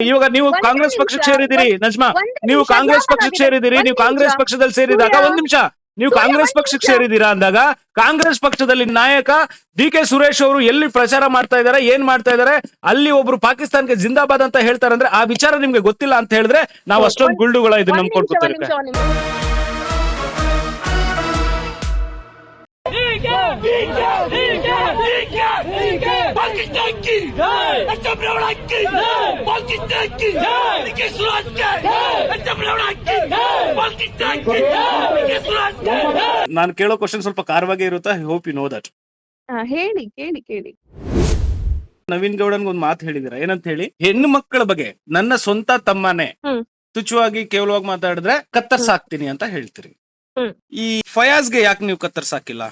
ಇವಾಗ ನೀವು ಕಾಂಗ್ರೆಸ್ ಪಕ್ಷಕ್ಕೆ ಸೇರಿದಿರಿ ನಜ್ಮಾ. ನೀವು ಕಾಂಗ್ರೆಸ್ ಪಕ್ಷಕ್ಕೆ? ಸೇರಿದಿರಿ ನೀವು ಕಾಂಗ್ರೆಸ್ ಪಕ್ಷದಲ್ಲಿ ಸೇರಿದಾಗ ಒಂದ್ ನಿಮಿಷ. ನೀವು ಕಾಂಗ್ರೆಸ್ ಪಕ್ಷಕ್ಕೆ. ಸೇರಿದ್ದೀರಾ ಅಂದಾಗ ಕಾಂಗ್ರೆಸ್ ಪಕ್ಷದಲ್ಲಿ ನಾಯಕ ಡಿ ಕೆ ಸುರೇಶ್ ಅವರು ಎಲ್ಲಿ ಪ್ರಚಾರ ಮಾಡ್ತಾ ಇದಾರೆ ಏನ್ ಮಾಡ್ತಾ ಇದಾರೆ ಅಲ್ಲಿ ಒಬ್ರು ಪಾಕಿಸ್ತಾನಕ್ಕೆ ಜಿಂದಾಬಾದ್ ಅಂತ ಹೇಳ್ತಾರೆ ಅಂದ್ರೆ ಆ ವಿಚಾರ ನಿಮ್ಗೆ ಗೊತ್ತಿಲ್ಲ ಅಂತ ಹೇಳಿದ್ರೆ ನಾವು ಅಷ್ಟೊಂದು ಗುಲ್ಡುಗಳ ಗುಳ್ಳುಗಳ ಇದನ್ನ ಒಂದ್ ನಿಮಿಷ, ನಂಬ್ಕೊಂಡು ಒಂದ್ ನಿಮಿಷ, ಒಂದ್ ನಿಮಿಷ. पाकिस्तान की अजब लौड़ा की पाकिस्तान की निके सुराज के अजब लौड़ा की पाकिस्तान की निके सुराज के ನಾನು ಕೇಳೋ ಕ್ವಶನ್ ಸ್ವಲ್ಪ ಕಾರವಾಗೇ ಇರುತ್ತೆ I hope you know that ಹಾ, ಹೇಳಿ ಕೇಳಿ ಕೇಳಿ ನವೀನ್ ಗೌಡನ್ಗೆ ಒಂದು ಮಾತು ಹೇಳಿದಿರ ಏನಂತ ಹೇಳಿ ಹೆಣ್ಣು ಮಕ್ಕಳ ಬಗ್ಗೆ ನನ್ನ ಸ್ವಂತ ತಮ್ಮನೇ ಹ್ಮ್. ತುಚ್ಛವಾಗಿ ಕೇವಲವಾಗಿ ಮಾತಾಡಿದ್ರೆ ಕತ್ತರ್ಸಾಕ್ತೀನಿ ಅಂತ ಹೇಳ್ತೀರಿ ಹ್ಮ್. ಈ ಫಯಾಜ್ಗೆ ಯಾಕೆ ನೀವು ಕತ್ತರ್ಸಾಕಿಲ್ಲ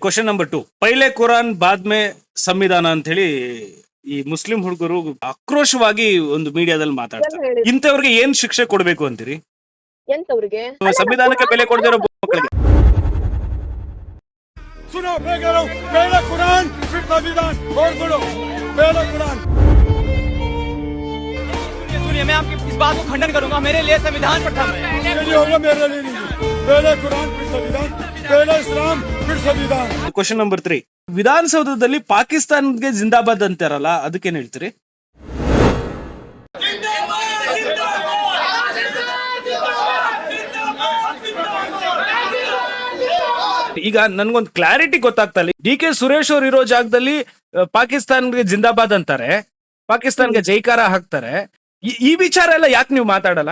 ಕ್ವಶನ್ ನಂಬರ್ ಟು ಪೈಲೆ ಕುರಾನ್ ಬಾದ್ಮೆ ಸಂವಿಧಾನ ಅಂತ ಹೇಳಿ ಈ ಮುಸ್ಲಿಂ ಹುಡುಗರು ಆಕ್ರೋಶವಾಗಿ ಒಂದು ಮೀಡಿಯಾದಲ್ಲಿ ಮಾತಾಡ್ತಾರೆ ಏನ್ ಹೇಳಿದ್ರು? ಇಂಥವ್ರಿಗೆ ಏನ್ ಶಿಕ್ಷೆ ಕೊಡ್ಬೇಕು ಅಂತೀರಿ ಎಂತವ್ರಿಗೆ ಸಂವಿಧಾನಕ್ಕೆ ಬೆಲೆ ಕೊಡದಿರೋ ಮಕ್ಕಳಿಗೆ सुनो मैं कह रहा हूँ पहले कुरान फिर संविधान और बोलो पहले कुरान सुनिए सुनिए मैं आपकी इस बात को खंडन करूंगा मेरे लिए संविधान प्रथम है ये नहीं होगा मेरे लिए नहीं पहले कुरान फिर संविधान ಕ್ವಶನ್ ನಂಬರ್ ತ್ರೀ ವಿಧಾನಸೌಧದಲ್ಲಿ ಪಾಕಿಸ್ತಾನ್ಗೆ ಜಿಂದಾಬಾದ್ ಅಂತಾರಲ್ಲ ಅದಕ್ಕೇನ್ ಹೇಳ್ತೀರಿ? ಈಗ ನನ್ಗೊಂದು ಕ್ಲಾರಿಟಿ ಗೊತ್ತಾಗ್ತಾ ಇಲ್ಲ. ಡಿ ಕೆ ಸುರೇಶ್ ಅವ್ರ ಇರೋ ಜಾಗದಲ್ಲಿ ಪಾಕಿಸ್ತಾನ್ಗೆ ಜಿಂದಾಬಾದ್ ಅಂತಾರೆ ಪಾಕಿಸ್ತಾನ್ಗೆ ಜೈಕಾರ ಹಾಕ್ತಾರೆ. ಈ ವಿಚಾರ ಎಲ್ಲ ಯಾಕೆ ನೀವು ಮಾತಾಡಲ್ಲ?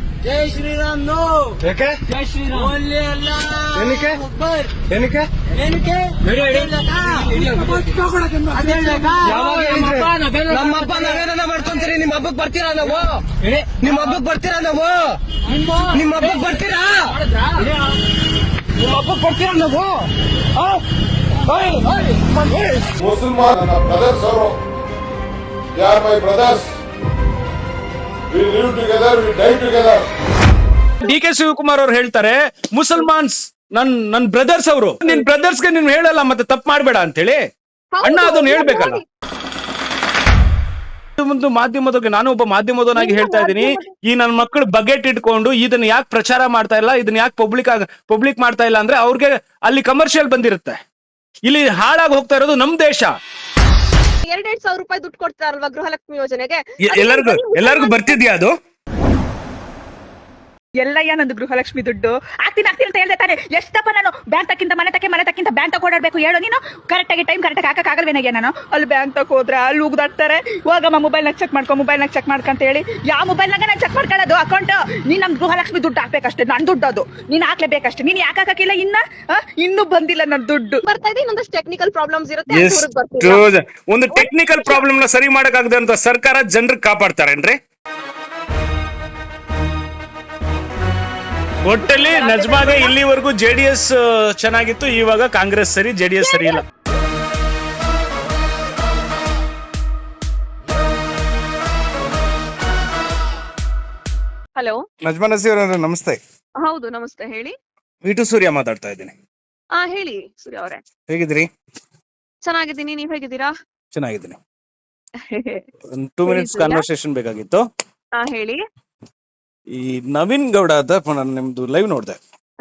ಜೈ ಶ್ರೀರಾಮ್ ನೋ. ಜೈ ಶ್ರೀರಾಮ್. ಓನ್ಲಿ ಅಲ್ಲ. ಅಕ್ಬರ್ ಏನಕ್ಕೆ? ಏನಕ್ಕೆ? ನಮ್ಮ ಹಬ್ಬ ನಾವೇನ ಮಾಡ್ಕೊಂತೀರಿ ನಿಮ್ ಹಬ್ಬಕ್ ಬರ್ತೀರಾ ನಾವು? ನಿಮ್ ಹಬ್ಬಕ್ ಬರ್ತೀರಾ ನಾವು? ನಿಮ್ ಹಬ್ಬಕ್ ಬರ್ತೀರಾ? ನಿಮ್ ಹಬ್ಬಕ್ ಬರ್ತೀರಾ ನಾವು. ಮುಸಲ್ಮಾನ್ ಬ್ರದರ್ಸ್ ಅವರು. ಯಾರ್ my brothers we live together we die together D K Shivakumar ಅವ್ರು ಹೇಳ್ತಾರೆ ಮುಸಲ್ಮಾನ್ಸ್ ನನ್ ನನ್ ಬ್ರದರ್ಸ್ ಅವರು. ನಿನ್ ಬ್ರದರ್ಸ್ಗೆ ನೀನ್ ಹೇಳಲ್ಲ ಮತ್ತೆ ತಪ್ಪು ಮಾಡ್ಬೇಡ ಅಂತ ಹೇಳಿ ಅಣ್ಣ ಅದನ್ನ. ಹೇಳ್ಬೇಕಲ್ಲ. ಒಂದು ಮಾಧ್ಯಮದಕ್ಕೆ ನಾನು ಒಬ್ಬ ಮಾಧ್ಯಮದವನಾಗಿ ಹೇಳ್ತಾ ಇದ್ದೀನಿ. ಈ ನನ್ನ ಮಕ್ಕಳು ಬಗೆಟ್ ಇಟ್ಕೊಂಡು ಇದನ್ನ ಯಾಕೆ ಪ್ರಚಾರ ಮಾಡ್ತಾ ಇಲ್ಲ ಇದನ್ನ ಯಾಕೆ ಪಬ್ಲಿಕ್ ಪಬ್ಲಿಕ್ ಮಾಡ್ತಾ ಇಲ್ಲ ಅಂದ್ರೆ ಅವ್ರಿಗೆ ಅಲ್ಲಿ ಕಮರ್ಷಿಯಲ್ ಬಂದಿರುತ್ತೆ. ಇಲ್ಲಿ ಹಾಳಾಗಿ ಹೋಗ್ತಾ ಇರೋದು ನಮ್ ದೇಶ. ಎರಡೆರಡ್ ಸಾವಿರ ರೂಪಾಯಿ ದುಡ್ಡು ಕೊಡ್ತಾರಲ್ವಾ ಗೃಹಲಕ್ಷ್ಮಿ ಯೋಜನೆಗೆ? ಎಲ್ಲರಿಗೂ ಎಲ್ಲರಿಗೂ ಬರ್ತಿದ್ಯಾ ಅದು? ಎಲ್ಲಯ್ಯ ನಂದು ಗೃಹಲಕ್ಷ್ಮಿ ದುಡ್ಡು. ಆಗ್ತೀನಿ ಆಗ್ತೀನಿ ಅಂತ ಹೇಳ್ದೆ ತಾನೆ. ಎಷ್ಟಪ್ಪ ನಾನು ಬ್ಯಾಂಕ್ ತಕ್ಕಿಂತ ಮನೆ ತಕ್ಕೆ ಮನೆ ತಕ್ಕಿಂತ ಬ್ಯಾಂಕ್ ತಕ ಓಡಾಡ್ಬೇಕು ಹೇಳು ನೀನು? ಕರೆಕ್ಟಾಗಿ ಟೈಮ್ ಕರೆಕ್ಟ್ ಹಾಕಕ್ ಆಗಲ್ವೇನಯ್ಯ ನಾನು? ಅಲ್ಲಿ ಬ್ಯಾಂಕ್ ತಕ್ಕ ಹೋದ್ರೆ ಅಲ್ಲಿ ಉಗ್ದಾಡ್ತಾರೆ. ಹೋಗಮ್ಮ ಮೊಬೈಲ್ ನಾಗ ಚೆಕ್ ಮಾಡ್ಕೊ ಮೊಬೈಲ್ ನಾಗ ಚೆಕ್ ಮಾಡ್ಕಂತ ಹೇಳಿ. ಯಾವ ಮೊಬೈಲ್ ನಾಗ ನಾನು ಚೆಕ್ ಮಾಡ್ಕೊಳ್ಳೋದು? ಅಕೌಂಟ್ ನೀನ್ ನಮ್ ಗೃಹಲಕ್ಷ್ಮಿ ದುಡ್ಡು ಹಾಕ್ಬೇಕಷ್ಟೇ ನನ್ ದುಡ್ಡು ಅದು. ನೀನ್ ಹಾಕ್ಲೇಬೇಕಷ್ಟೇ. ನೀನ್ ಯಾಕೆ ಹಾಕಿಲ್ಲ ಇನ್ನ? ಆ? ಇನ್ನೂ ಬಂದಿಲ್ಲ ನನ್ನ ದುಡ್ಡು. ಬರ್ತಾ ಇದೆ ಇನ್ನೊಂದಷ್ಟು ಟೆಕ್ನಿಕಲ್ ಪ್ರಾಬ್ಲಮ್ಸ್ ಇರುತ್ತೆ ಒಂದು ಟೆಕ್ನಿಕಲ್ ಪ್ರಾಬ್ಲಮ್ನ ಸರಿ ಮಾಡಕ್ಕಾಗದೆ ಅಂತ ಸರ್ಕಾರ ಜನರಿಗೆ ಕಾಪಾಡ್ತಾರೇನ್ರಿ? ಒಟ್ಟಲ್ಲಿ ನಜ್ಮಾಗೆ ಇಲ್ಲಿವರೆಗೂ ಜೆಡಿಎಸ್ ಚೆನ್ನಾಗಿತ್ತು ಇವಾಗ ಕಾಂಗ್ರೆಸ್ ಸರಿ ಜೆಡಿಎಸ್ ಸರಿ ಇಲ್ಲ. ಹಲೋ. ನಜ್ಮಾ ನಸೀರ್ ಅವರೇ ನಮಸ್ತೆ. ಹೌದು ನಮಸ್ತೆ ಹೇಳಿ. ವಿಟು ಸೂರ್ಯ ಮಾತಾಡ್ತಾ ಇದ್ದೀನಿ. ಹಾ ಹೇಳಿ ಸೂರ್ಯ ಅವರೇ. ಹೇಗಿದ್ರಿ ಚೆನ್ನಾಗಿದ್ದೀನಿ ನೀವ್ ಹೇಗಿದ್ದೀರಾ? ಚೆನ್ನಾಗಿದ್ದೀನಿ. ಟೂ ಮಿನಿಟ್ಸ್ ಕನ್ವರ್ಸೇಷನ್ ಕಾನ್ವರ್ಸೇಷನ್ ಬೇಕಾಗಿತ್ತು. ಹಾ ಹೇಳಿ. ಈ ನವೀನ್ ಗೌಡ ಅಂತ ನಾನು ನಿಮ್ದು ಲೈವ್ ನೋಡ್ದೆ.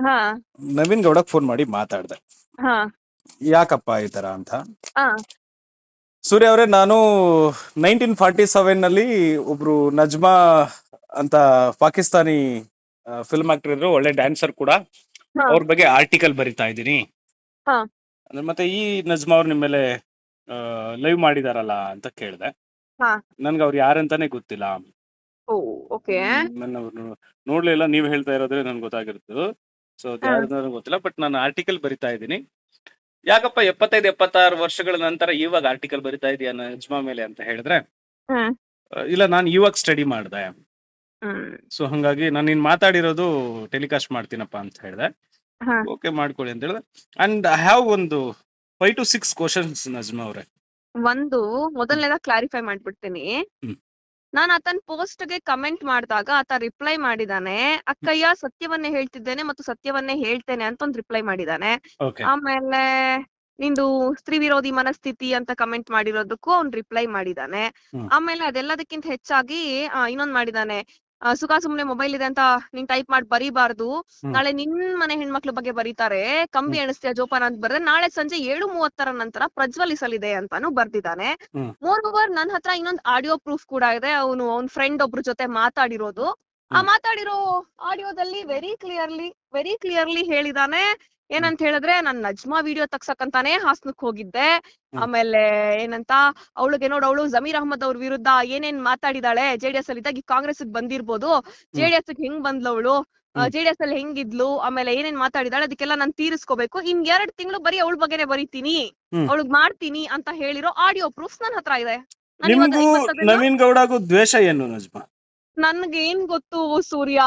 ಹಾ. ನವೀನ್ ಗೌಡ ಫೋನ್ ಮಾಡಿ ಮಾತಾಡ್ದೆ. ಹಾ. ಯಾಕಪ್ಪ ಈ ತರ ಅಂತ? ಹಾ. ಸೂರ್ಯ ಅವರೇ ನಾನು ನೈನ್ಟೀನ್ ಫಾರ್ಟಿ ಸೆವೆನ್ನಲ್ಲಿ ಒಬ್ರು ನಜ್ಮಾ ಅಂತ ಪಾಕಿಸ್ತಾನಿ ಫಿಲ್ಮ್ ಆಕ್ಟರ್ ಇದ್ರು ಒಳ್ಳೆ ಡ್ಯಾನ್ಸರ್ ಕೂಡ. ಹಾ. ಅವ್ರ ಬಗ್ಗೆ ಆರ್ಟಿಕಲ್ ಬರಿತಾ ಇದ್ದೀನಿ. ಹಾ. ಅಂದ್ರೆ ಮತ್ತೆ ಈ ನಜ್ಮಾ ಅವ್ರ ನಿಮ್ಮ ಮೇಲೆ ಲೈವ್ ಮಾಡಿದಾರಲ್ಲ ಅಂತ ಕೇಳ್ದೆ. ಹಾ. ನನ್ಗೆ ಅವ್ರು ಯಾರಂತಾನೆ ಗೊತ್ತಿಲ್ಲ. Oh okay. ನನ್ನ ನೋಡ್ಲಿಲ್ಲ ನೀವ್ ಹೇಳ್ತಾ ಇರೋದ್ರೆ ನನ್ಗೆ ಗೊತ್ತಾಗಿರುತ್ತೆ ಸೊ. ಗೊತ್ತಿಲ್ಲ ಬಟ್ ನಾನು ಆರ್ಟಿಕಲ್ ಬರಿತಾ ಇದ್ದೀನಿ. ಯಾಕಪ್ಪ ಎಪ್ಪತ್ತೈದು ಎಪ್ಪತ್ತಾರು ವರ್ಷಗಳ ನಂತರ ಇವಾಗ ಆರ್ಟಿಕಲ್ ಬರಿತಾ ಇದೀಯ ನಜ್ಮಾ ಮೇಲೆ ಅಂತ ಹೇಳಿದ್ರೆ ಇಲ್ಲ ನಾನು ಇವಾಗ ಸ್ಟಡಿ ಮಾಡ್ದೆ. ಸೊ ಹಂಗಾಗಿ ನಾನು ನೀನ್ ಮಾತಾಡಿರೋದು ಟೆಲಿಕಾಸ್ಟ್ ಮಾಡ್ತೀನಪ್ಪ ಅಂತ ಹೇಳಿದೆ. ಓಕೆ ಮಾಡ್ಕೊಳ್ಳಿ ಅಂತ ಹೇಳಿದೆ. ಅಂಡ್ ಐ ಹ್ಯಾವ್ ಒಂದು five to six questions Najma ಅವ್ರೆ. ಒಂದು ಮೊದಲನೇದ ಕ್ಲಾರಿಫೈ ಮಾಡ್ಬಿಡ್ತೀನಿ. ನಾನು ಆತನ ಪೋಸ್ಟ್ಗೆ ಕಮೆಂಟ್ ಮಾಡಿದಾಗ ಆತ ರಿಪ್ಲೈ ಮಾಡಿದಾನೆ ಅಕ್ಕಯ್ಯ ಸತ್ಯವನ್ನೇ ಹೇಳ್ತಿದ್ದೇನೆ ಮತ್ತು ಸತ್ಯವನ್ನೇ ಹೇಳ್ತೇನೆ ಅಂತ ಒಂದು ರಿಪ್ಲೈ ಮಾಡಿದಾನೆ. ಆಮೇಲೆ ನಿಂದು ಸ್ತ್ರೀ ವಿರೋಧಿ ಮನಸ್ಥಿತಿ ಅಂತ ಕಮೆಂಟ್ ಮಾಡಿರೋದಕ್ಕೂ ಅವ್ನ್ ರಿಪ್ಲೈ ಮಾಡಿದಾನೆ. ಆಮೇಲೆ ಅದೆಲ್ಲದಕ್ಕಿಂತ ಹೆಚ್ಚಾಗಿ ಇನ್ನೊಂದ್ ಮಾಡಿದಾನೆ ಸುಖ ಸುಮ್ನೆ ಮೊಬೈಲ್ ಇದೆ ಅಂತ ನೀನ್ ಟೈಪ್ ಮಾಡಿ ಬರೀಬಾರ್ದು. ನಾಳೆ ನಿನ್ ಮನೆ ಹೆಣ್ಮಕ್ಳ ಬಗ್ಗೆ ಬರೀತಾರೆ ಕಂಬಿ ಎಣಿಸ್ತೀಯ ಜೋಪಾನ ಅಂತ ಬರ್ದೆ ನಾಳೆ ಸಂಜೆ ಏಳು ಮೂವತ್ತರ ನಂತರ ಪ್ರಜ್ವಲಿಸಲಿದೆ ಅಂತಾನು ಬರ್ದಿದ್ದಾನೆ. ಮೋರ್ ಓವರ್ ನನ್ ಹತ್ರ ಇನ್ನೊಂದ್ ಆಡಿಯೋ ಪ್ರೂಫ್ ಕೂಡ ಇದೆ ಅವನು ಅವ್ನ್ ಫ್ರೆಂಡ್ ಒಬ್ರ ಜೊತೆ ಮಾತಾಡಿರೋದು. ಆ. ಮಾತಾಡಿರೋ ಆಡಿಯೋದಲ್ಲಿ ವೆರಿ ಕ್ಲಿಯರ್ಲಿ ವೆರಿ ಕ್ಲಿಯರ್ಲಿ ಹೇಳಿದಾನೆ ಏನಂತ ಹೇಳಿದ್ರೆ ನಾನ್ ನಜ್ಮಾ ವಿಡಿಯೋ ತಗ್ಸಕ್ಕಂತಾನೆ ಹಾಸನಕ್ ಹೋಗಿದ್ದೆ. ಆಮೇಲೆ ಏನಂತ ಅವಳಿಗೆ ನೋಡ್ ಅವಳು ಜಮೀರ್ ಅಹಮದ್ ಅವ್ರ ವಿರುದ್ಧ ಏನೇನ್ ಮಾತಾಡಿದಾಳೆ ಜೆಡಿಎಸ್ ಅಲ್ಲಿ ಇದ್ದಾಗ ಕಾಂಗ್ರೆಸ್ ಬಂದಿರ್ಬೋದು. ಜೆಡಿಎಸ್ ಹೆಂಗ್ ಬಂದ್ಲವಳು. ಜೆಡಿಎಸ್ ಅಲ್ಲಿ ಹೆಂಗಿದ್ಲು? ಆಮೇಲೆ ಏನೇನ್ ಮಾತಾಡಿದಾಳೆ? ಅದಕ್ಕೆಲ್ಲ ನಾನ್ ತೀರಿಸ್ಕೋಬೇಕು. ಇನ್ ಎರಡ್ ತಿಂಗಳು ಬರೀ ಅವಳ ಬಗ್ಗೆನೆ ಬರೀತೀನಿ. ಅವಳಗ್ ಮಾಡ್ತೀನಿ ಅಂತ ಹೇಳಿರೋ ಆಡಿಯೋ ಪ್ರೂಫ್ಸ್ ನನ್ ಹತ್ರ ಇದೆ. ನವೀನ್ ಗೌಡಗೂ ದ್ವೇಷ ಏನು ನಜ್ಮಾ? ನನ್ಗೆ ಏನ್ ಗೊತ್ತು ಸೂರ್ಯ.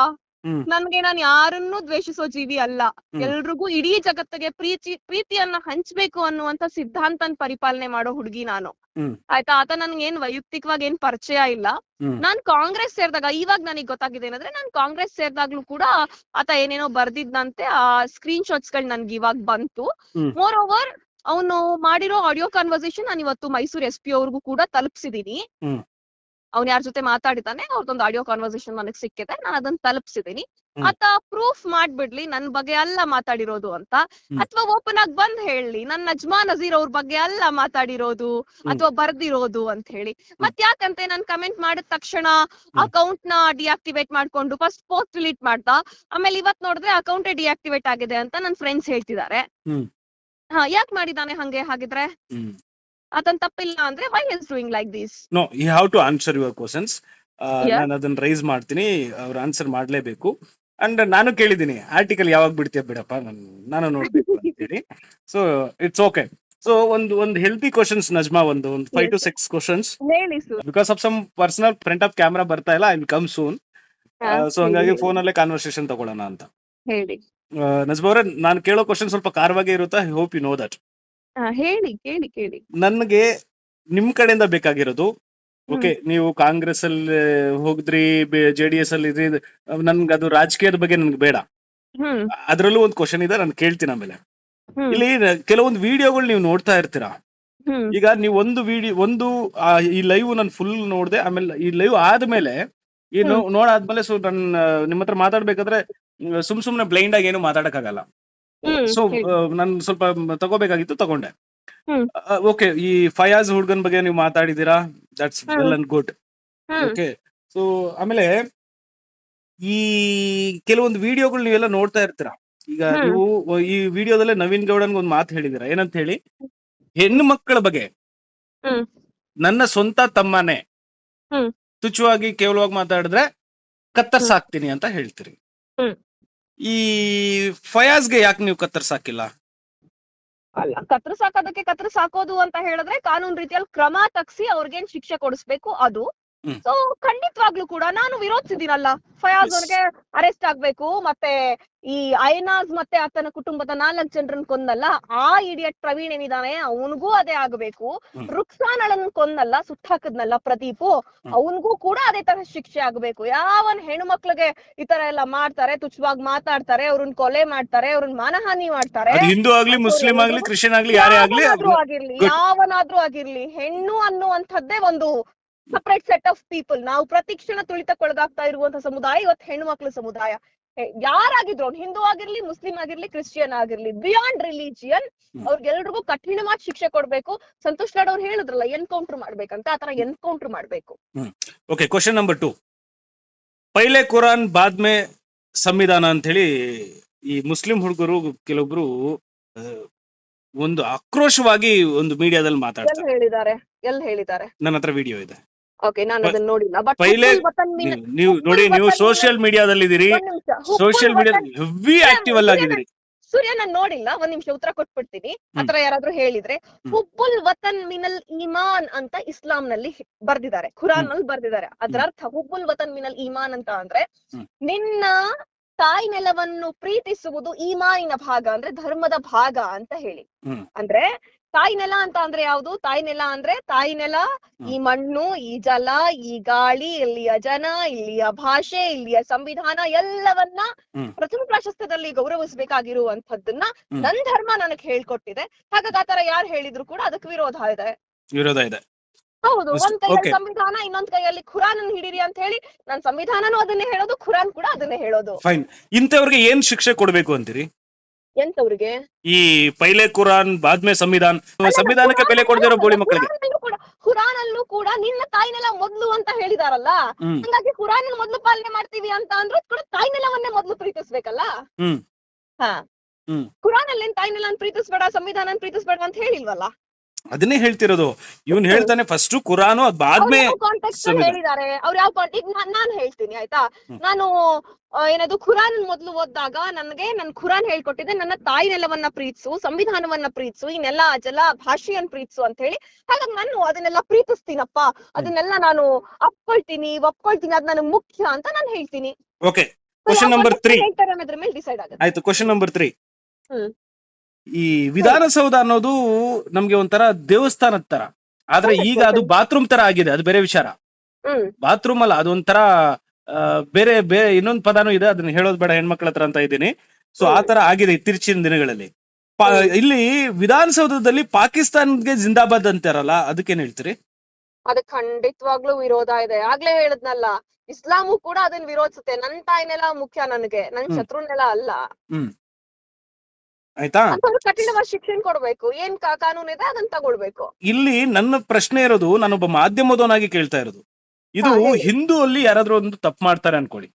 ನನ್ಗೆ ನಾನ್ ಯಾರನ್ನೂ ದ್ವೇಷಿಸೋ ಜೀವಿ ಅಲ್ಲ. ಎಲ್ರಿಗೂ ಇಡೀ ಜಗತ್ತಿಗೆ ಪ್ರೀತಿ ಪ್ರೀತಿಯನ್ನ ಹಂಚ್ಬೇಕು ಅನ್ನುವಂತ ಸಿದ್ಧಾಂತನ್ ಪರಿಪಾಲನೆ ಮಾಡೋ ಹುಡುಗಿ ನಾನು. ಆಯ್ತಾ ಆತ ನನ್ಗೆ ಏನ್ ವೈಯಕ್ತಿಕವಾಗಿ ಏನ್ ಪರಿಚಯ ಇಲ್ಲ. ನಾನ್ ಕಾಂಗ್ರೆಸ್ ಸೇರಿದಾಗ ಇವಾಗ ನನಗೆ ಗೊತ್ತಾಗಿದೆ ಏನಂದ್ರೆ ನಾನ್ ಕಾಂಗ್ರೆಸ್ ಸೇರಿದಾಗ್ಲೂ ಕೂಡ ಆತ ಏನೇನೋ ಬರ್ದಿದ್ನಂತೆ ಆ ಸ್ಕ್ರೀನ್ ಶಾಟ್ಸ್ಗಳು ನನ್ಗೆ ಇವಾಗ ಬಂತು. ಮೋರ್ ಓವರ್ ಅವನು ಮಾಡಿರೋ ಆಡಿಯೋ ಕನ್ವರ್ಸೇಷನ್ ನಾನು ಇವತ್ತು ಮೈಸೂರು ಎಸ್ ಪಿ ಅವ್ರಿಗೂ ಕೂಡ ತಲುಪಿಸಿದೀನಿ. ಅವ್ನ್ ಯಾರ ಜೊತೆ ಮಾತಾಡಿದಾನೆ ಅವ್ರದೊಂದು ಆಡಿಯೋ ಕಾನ್ವರ್ಸೇಷನ್ ನನಗ್ ಸಿಕ್ಕಿದೆ ನಾನು ಅದನ್ನ ತಲುಪಿಸಿದೀನಿ. ಆತ ಪ್ರೂಫ್ ಮಾಡ್ಬಿಡ್ಲಿ ನನ್ ಬಗ್ಗೆ ಅಲ್ಲ ಮಾತಾಡಿರೋದು ಅಂತ. ಅಥವಾ ಓಪನ್ ಆಗಿ ಬಂದ್ ಹೇಳಿ ನನ್ನ ಅಜ್ಮಾ ನಜೀರ್ ಅವ್ರ ಬಗ್ಗೆ ಅಲ್ಲ ಮಾತಾಡಿರೋದು ಅಥವಾ ಬರ್ದಿರೋದು ಅಂತ ಹೇಳಿ. ಮತ್ ಯಾಕಂತೆ ನಾನ್ ಕಮೆಂಟ್ ಮಾಡಿದ ತಕ್ಷಣ ಅಕೌಂಟ್ನ ಡಿಆಕ್ಟಿವೇಟ್ ಮಾಡ್ಕೊಂಡು ಫಸ್ಟ್ ಪೋಸ್ಟ್ ಡಿಲೀಟ್ ಮಾಡ್ತಾ ಆಮೇಲೆ ಇವತ್ ನೋಡಿದ್ರೆ ಅಕೌಂಟ್ ಡಿಆಕ್ಟಿವೇಟ್ ಆಗಿದೆ ಅಂತ ನನ್ ಫ್ರೆಂಡ್ಸ್ ಹೇಳ್ತಿದ್ದಾರೆ. ಹಾ ಯಾಕ್ ಮಾಡಿದಾನೆ ಹಂಗೆ ಹಾಗಿದ್ರೆ? ಆತನ್ ತಪ್ಪಿಲ್ಲ ಅಂದ್ರೆ why is doing like this no you have to answer your questions. ನಾನು ಅದನ್ನ ರೈಸ್ ಮಾಡ್ತೀನಿ. ಅವ್ರು ಆನ್ಸರ್ ಮಾಡ್ಲೇಬೇಕು. ಅಂಡ್ ನಾನು ಕೇಳಿದ್ದೀನಿ ಆರ್ಟಿಕಲ್ ಯಾವಾಗ ಬಿಡ್ತೀಯ ಬಿಡಪ್ಪ? ನಾನು ನಾನು ನೋಡ್ಬೇಕು ಅಂತೇಳಿ ಸೊ ಇಟ್ಸ್ ಓಕೆ ಸೊ ಒಂದು ಒಂದು ಹೆಲ್ತಿ ಕ್ವಶನ್ಸ್ ನಜ್ಮಾ ಒಂದು ಒಂದು five to. Six questions because of some personal front of camera ಬರ್ತಾ ಇಲ್ಲ I will come soon so ಹಂಗಾಗಿ ಫೋನ್ ಅಲ್ಲೇ ಕಾನ್ವರ್ಸೇಷನ್ ತಗೊಳ್ಳೋಣ ಅಂತ. ನಜ್ಮಾ ಅವರೇ ನಾನು ಕೇಳೋ ಕ್ವಶನ್ ಸ್ವಲ್ಪ ಕಾರವಾಗಿ ಇರುತ್ತಾ? I hope you know that ಹಾ, ಹೇಳಿ ಕೇಳಿ ಕೇಳಿ. ನನ್ಗೆ ನಿಮ್ ಕಡೆಯಿಂದ ಬೇಕಾಗಿರೋದು. ಓಕೆ ನೀವು ಕಾಂಗ್ರೆಸ್ ಅಲ್ಲಿ ಹೋಗಿದ್ರಿ ಜೆ ಡಿ ಎಸ್ ಅಲ್ಲಿ ಇದ್ರಿ ನನ್ಗೆ ಅದು ರಾಜಕೀಯದ ಬಗ್ಗೆ ನನ್ಗೆ ಬೇಡ. ಹ್ಮ್. ಅದ್ರಲ್ಲೂ ಒಂದು ಕ್ವಶನ್ ಇದೆ ನಾನು ಕೇಳ್ತೀನಿ ಆಮೇಲೆ. ಹ್ಮ್. ಇಲ್ಲಿ ಕೆಲವೊಂದು ವಿಡಿಯೋಗಳು ನೀವು ನೋಡ್ತಾ ಇರ್ತೀರಾ? ಹ್ಮ್. ಈಗ ನೀವು ಒಂದು ವಿಡಿಯೋ ಒಂದು ಆ, ಈ ಲೈವ್ ನಾನು ಫುಲ್ ನೋಡ್ದೆ ಆಮೇಲೆ ಈ ಲೈವ್ ಆದ್ಮೇಲೆ ಈ ನೋ- ನೋಡಾದ್ಮೇಲೆ ಸೊ ನನ್ನ ನಿಮ್ಮ ಹತ್ರ ಮಾತಾಡ್ಬೇಕಾದ್ರೆ ಮ್, ಸುಮ್ ಸುಮ್ನೆ ಬ್ಲೈಂಡ್ ಆಗಿ ಏನು ಮಾತಾಡಕ್ಕಾಗಲ್ಲ. ಸೊ. ನಾನು ಸ್ವಲ್ಪ ತಗೋಬೇಕಾಗಿತ್ತು ತಗೊಂಡೆ. ಓಕೆ ಈ ಫಯಾಜ್ ಹುಡ್ಗನ್ ಬಗ್ಗೆ ನೀವು ಮಾತಾಡಿದೀರಾ that's. Well and good okay so ಆಮೇಲೆ ಈ ಕೆಲವೊಂದು ವಿಡಿಯೋಗಳು ನೀವೆಲ್ಲ ನೋಡ್ತಾ ಇರ್ತೀರಾ? ಈಗ ನೀವು ಈ ವಿಡಿಯೋದಲ್ಲೇ ನವೀನ್ ಗೌಡನ್ಗೆ ಒಂದು ಮಾತು ಹೇಳಿದಿರ? ಏನಂತ ಹೇಳಿ? ಹೆಣ್ಣು ಮಕ್ಕಳ ಬಗ್ಗೆ. ನನ್ನ ಸ್ವಂತ ತಮ್ಮನೇ. ತುಚುವಾಗಿ ತುಚ್ಛವಾಗಿ ಕೇವಲವಾಗಿ ಮಾತಾಡಿದ್ರೆ ಕತ್ತರ್ಸಾಕ್ತೀನಿ ಅಂತ ಹೇಳ್ತೀರಿ. ಈ ಫಯಾಜ್ಗೆ ಯಾಕೆ ನೀವು ಕತ್ತರಿಸಾಕಿಲ್ಲ ಅಲ್ಲ ಕತ್ರ ಸಾಕೋದಕ್ಕೆ ಕತ್ರ ಸಾಕೋದು ಅಂತ ಹೇಳಿದ್ರೆ ಕಾನೂನು ರೀತಿಯಲ್ಲಿ ಕ್ರಮ ತಗ್ಸಿ ಅವ್ರಿಗೇನ್ ಶಿಕ್ಷೆ ಕೊಡಿಸ್ಬೇಕು ಅದು. ಸೊ ಖಂಡಿತವಾಗ್ಲೂ ಕೂಡ ನಾನು ವಿರೋಧಿಸಿದ್ದೀನಲ್ಲ ಫಯಾಜ್. ಅವ್ರಿಗೆ ಅರೆಸ್ಟ್ ಆಗ್ಬೇಕು ಮತ್ತೆ ಈ ಐನಾಜ್ ಮತ್ತೆ ಆತನ ಕುಟುಂಬದ ನಾಲ್ಕು ಜನರನ್ನ ಕೊಂದಲ್ಲ ಆ ಇಡಿಯಟ್ ಪ್ರವೀಣ್ ಏನಿದಾನೆ ಅವನಿಗೂ ಅದೇ ಆಗ್ಬೇಕು. ರುಕ್ಸಾನಳನ್ ಕೊಂದಲ್ಲ ಸುಟ್ಟಾಕದ್ನಲ್ಲ ಪ್ರದೀಪು ಅವನಿಗೂ ಕೂಡ ಅದೇ ತರ ಶಿಕ್ಷೆ ಆಗ್ಬೇಕು. ಯಾವನ್ ಹೆಣ್ಣು ಮಕ್ಳಿಗೆ ಈ ತರ ಎಲ್ಲ ಮಾಡ್ತಾರೆ ತುಚ್ಛವಾಗಿ ಮಾತಾಡ್ತಾರೆ ಅವ್ರನ್ನ ಕೊಲೆ ಮಾಡ್ತಾರೆ ಅವ್ರನ್ನ ಮಾನಹಾನಿ ಮಾಡ್ತಾರೆ. ಹಿಂದೂ ಆಗ್ಲಿ ಮುಸ್ಲಿಂ ಆಗ್ಲಿ ಕ್ರಿಶ್ಚಿಯನ್ ಆಗ್ಲಿ ಯಾರೇ ಆಗ್ಲಿ ಯಾವನಾದ್ರೂ ಆಗಿರ್ಲಿ ಯಾವನಾದ್ರೂ ಆಗಿರ್ಲಿ ಹೆಣ್ಣು ಅನ್ನುವಂಥದ್ದೇ ಒಂದು ಸಪರೇಟ್ ಸೆಟ್ ಆಫ್ ಪೀಪಲ್ ನಾವು ಪ್ರತಿಕ್ಷಣ ತುಳಿತಕ್ಕೊಳಗಾಗ್ತಾ ಇರುವಂತ ಸಮುದಾಯ ಇವತ್ತು ಹೆಣ್ಣು ಮಕ್ಳ ಸಮುದಾಯ ಯಾರಾಗಿದ್ರು ಅವ್ನು ಹಿಂದೂ ಆಗಿರ್ಲಿ ಮುಸ್ಲಿಂ ಆಗಿರ್ಲಿ ಕ್ರಿಶ್ಚಿಯನ್ ಆಗಿರ್ಲಿ ಬಿಯಾಂಡ್ ರಿಲಿಜಿಯನ್. ಅವ್ರಿಗೆಲ್ರಿಗೂ ಕಠಿಣವಾದ ಶಿಕ್ಷೆ ಕೊಡ್ಬೇಕು. ಸಂತೋಷ್ ಲಾಡ್ ಅವ್ರು ಹೇಳಿದ್ರಲ್ಲ ಎನ್ಕೌಂಟರ್ ಮಾಡ್ಬೇಕಂತ ಆತರ ಎನ್ಕೌಂಟರ್ ಮಾಡ್ಬೇಕು. ಓಕೆ ಕ್ವಶನ್ ನಂಬರ್ ಟು ಪೈಲೆ ಕುರಾನ್ ಬಾದ್ಮೆ ಸಂವಿಧಾನ ಅಂತ ಹೇಳಿ ಈ ಮುಸ್ಲಿಂ ಹುಡುಗರು ಕೆಲವೊಬ್ರು ಒಂದು ಆಕ್ರೋಶವಾಗಿ ಒಂದು ಮೀಡಿಯಾದಲ್ಲಿ ಮಾತಾಡ್ತಾರೆ. ಹೇಳಿದ್ದಾರೆ? ಎಲ್ ಹೇಳಿದ್ದಾರೆ? ನನ್ನ ಹತ್ರ ವಿಡಿಯೋ ಇದೆ. ಓಕೆ ನಾನು ಅದನ್ನ ನೋಡಿಲ್ಲ. ಬಟ್ ಪೈಲೆ ನೀವು ನೋಡಿ ನೀವು ಸೋಷಿಯಲ್ ಮೀಡಿಯಾದಲ್ಲಿ ಇದೀರಿ ಸೋಷಿಯಲ್ ಮೀಡಿಯಾ ಹೆವಿ ಆಕ್ಟಿವ್ ಅಲ್ಲಿ ಆಗಿದ್ದೀರಿ ಸೂರ್ಯ ನಾನ್ ನೋಡಿಲ್ಲ. ಒಂದ್ ನಿಮಿಷ ಉತ್ತರ ಕೊಟ್ಬಿಡ್ತೀನಿ. ಆತರ ಯಾರಾದ್ರೂ ಹೇಳಿದ್ರೆ ಹುಬ್ಬುಲ್ ವತನ್ ಮಿನಲ್ ಇಮಾನ್ ಅಂತ ಇಸ್ಲಾಂ ನಲ್ಲಿ ಬರ್ದಿದ್ದಾರೆ. ಖುರಾನ್ನಲ್ಲಿ ಬರ್ದಿದ್ದಾರೆ. ಅದರ ಅರ್ಥ ಹುಬ್ಬುಲ್ ವತನ್ ಮಿನಲ್ ಇಮಾನ್ ಅಂತ ಅಂದ್ರೆ. ನಿನ್ನ ತಾಯಿ ನೆಲವನ್ನು ಪ್ರೀತಿಸುವುದು ಈಮಾನಿನ ಭಾಗ ಅಂದ್ರೆ ಧರ್ಮದ ಭಾಗ ಅಂತ ಹೇಳಿ. ಅಂದ್ರೆ ತಾಯಿ ನೆಲ ಅಂತ ಅಂದ್ರೆ ಯಾವುದು? ತಾಯಿ ನೆಲ ಅಂದ್ರೆ ತಾಯಿ ನೆಲ ಈ ಮಣ್ಣು ಈ ಜಲ ಈ ಗಾಳಿ ಇಲ್ಲಿಯ ಜನ ಇಲ್ಲಿಯ ಭಾಷೆ ಇಲ್ಲಿಯ ಸಂವಿಧಾನ ಎಲ್ಲವನ್ನ. ಪ್ರಥಮ ಪ್ರಾಶಸ್ತ್ಯದಲ್ಲಿ ಗೌರವಿಸಬೇಕಾಗಿರುವಂತದ್ದನ್ನ. ನನ್ ಧರ್ಮ ನನಗ್ ಹೇಳ್ಕೊಟ್ಟಿದೆ. ಹಾಗಾಗಿ ಆತರ ಯಾರು ಹೇಳಿದ್ರು ಕೂಡ ಅದಕ್ಕೆ ವಿರೋಧ ಇದೆ. ವಿರೋಧ ಇದೆ. ಹೌದು. ಒಂದ್ ಕೈಯಲ್ಲಿ ಸಂವಿಧಾನ ಇನ್ನೊಂದ್ ಕೈಯಲ್ಲಿ ಖುರಾನ್ ಅನ್ನು ಹಿಡೀರಿ ಅಂತ ಹೇಳಿ ನನ್ ಸಂವಿಧಾನನೂ ಅದನ್ನೇ ಹೇಳೋದು ಖುರಾನ್ ಕೂಡ ಅದನ್ನೇ ಹೇಳೋದು. ಫೈನ್. ಇಂಥವ್ರಿಗೆ ಏನ್ ಶಿಕ್ಷೆ ಕೊಡ್ಬೇಕು ಅಂತೀರಿ? ಎಂತವ್ರಿಗೆ? ಈ ಪೈಲೆ ಕುರಾನ್ ಬಾದ್ಮೆ ಸಂವಿಧಾನ ಸಂವಿಧಾನಕ್ಕೆ ಬೆಲೆ ಕೊಡದಿರೋ ಬೋಳಿ ಮಕ್ಕಳಿಗೆ. ಕುರಾನ್ ಅಲ್ಲೂ ಕೂಡ ನಿನ್ನ ತಾಯಿನೆಲ್ಲ ಮೊದ್ಲು ಅಂತ ಹೇಳಿದಾರಲ್ಲ? ಹಂಗಾಗಿ ಕುರಾನ್ ಮೊದ್ಲು ಪಾಲನೆ ಮಾಡ್ತೀವಿ ಅಂತ ಅಂದ್ರೆ ಕೂಡ ತಾಯಿನೆಲವನ್ನೇ ಮೊದ್ಲು ಪ್ರೀತಿಸ್ಬೇಕಲ್ಲ? ಹ್ಮ್. ಹಾ. ಖುರಾನ್ ಅಲ್ಲಿ ತಾಯಿ ನೆಲ ಪ್ರೀತಿಸ್ಬೇಡ ಸಂವಿಧಾನ ಪ್ರೀತಿಸ್ಬೇಡ ಅಂತ ಹೇಳಿಲ್ವಲ್ಲ? ಅದನ್ನೇ ಹೇಳ್ತಿರೋದು. ಇವನ್ ಹೇಳ್ತಾನೆ ಫಸ್ಟ್ ಕುರಾನು ಅದ್ ಬಾದ್ಮೆ. ಹೇಳಿದ್ದಾರೆ? ಅವ್ರು ಯಾವ ನಾನ್- ಹೇಳ್ತೀನಿ ಆಯ್ತಾ? ನಾನು ಏನದು ಖುರಾನ್ ಮೊದ್ಲು ಓದಿದಾಗ ನನ್ಗೆ ನನ್ ಖುರಾನ್ ಹೇಳ್ಕೊಟ್ಟಿದ್ದೆ ನನ್ನ ತಾಯಿ ನೆಲವನ್ನ ಪ್ರೀತಿಸು ಸಂವಿಧಾನವನ್ನ ಪ್ರೀತಿಸು ಇನ್ನೆಲ್ಲ ನೆಲ ಜಲ ಭಾಷೆಯನ್ನ ಪ್ರೀತಿಸು ಅಂತ ಹೇಳಿ ಹಾಗಾಗಿ ನಾನು ಅದನ್ನೆಲ್ಲ ಪ್ರೀತಿಸ್ತೀನಪ್ಪ. ಅದನ್ನೆಲ್ಲ ನಾನು ಅಪ್ಕೊಳ್ತೀನಿ ಒಪ್ಕೊಳ್ತೀನಿ ಅದ್ ನನಗೆ ಮುಖ್ಯ ಅಂತ ನಾನು ಹೇಳ್ತೀನಿ. ಓಕೆ ಕ್ವಶನ್ ನಂಬರ್ ತ್ರೀ ಮೇಲೆ ಡಿಸೈಡ್ ಆಗುತ್ತೆ. ಆಯ್ತು ಕ್ವಶನ್ ನಂಬರ್ ತ್ರೀ. ಈ ವಿಧಾನಸೌಧ ಅನ್ನೋದು ನಮ್ಗೆ ಒಂಥರ ದೇವಸ್ಥಾನದ ತರ. ಆದ್ರೆ ಈಗ ಅದು ಬಾತ್ರೂಮ್ ತರ ಆಗಿದೆ ಅದು ಬೇರೆ ವಿಚಾರ. ಬಾತ್ರೂಮ್ ಅಲ್ಲ ಅದೊಂಥರ ಬೇರೆ ಬೇರೆ ಇನ್ನೊಂದ್ ಪದಾನು ಇದೆ ಅದನ್ನ ಹೇಳೋದ್ ಬೇಡ ಹೆಣ್ಮಕ್ಳ ಹತ್ರ ಅಂತ ಇದ್ದೀನಿ. ಸೊ ಆ ತರ ಆಗಿದೆ ಇತ್ತೀಚಿನ ದಿನಗಳಲ್ಲಿ. ಇಲ್ಲಿ ವಿಧಾನಸೌಧದಲ್ಲಿ ಪಾಕಿಸ್ತಾನ್ಗೆ ಜಿಂದಾಬಾದ್ ಅಂತಾರಲ್ಲ ಅದಕ್ಕೇನ್ ಹೇಳ್ತೀರಿ? ಅದ ಖಂಡಿತವಾಗ್ಲೂ ವಿರೋಧ ಇದೆ. ಆಗ್ಲೇ ಹೇಳದ್ನಲ್ಲ ಇಸ್ಲಾಮು ಕೂಡ ಅದನ್ನ ವಿರೋಧಿಸುತ್ತೆ. ನನ್ ತಾಯಿನೆಲ್ಲ ಮುಖ್ಯ ನನಗೆ ನನ್. ಶತ್ರುನೆಲ್ಲ ಅಲ್ಲ. ಆಯ್ತಾ? ಕಠಿಣವಾದ ಶಿಕ್ಷಣ ಕೊಡ್ಬೇಕು. ಏನ್ ಕಾನೂನು ಕಾನೂನ್ ಇದೆ ಅದನ್ನ ತಗೊಳ್ಬೇಕು. ಇಲ್ಲಿ ನನ್ನ ಪ್ರಶ್ನೆ ಇರೋದು ನಾನೊಬ್ಬ ಮಾಧ್ಯಮದವನಾಗಿ ಕೇಳ್ತಾ ಇರೋದು. ಇದು ಹಿಂದೂ ಅಲ್ಲಿ ಯಾರಾದ್ರೂ ಒಂದು ತಪ್ಪು ಮಾಡ್ತಾರೆ ಅನ್ಕೊಳ್ಳಿ.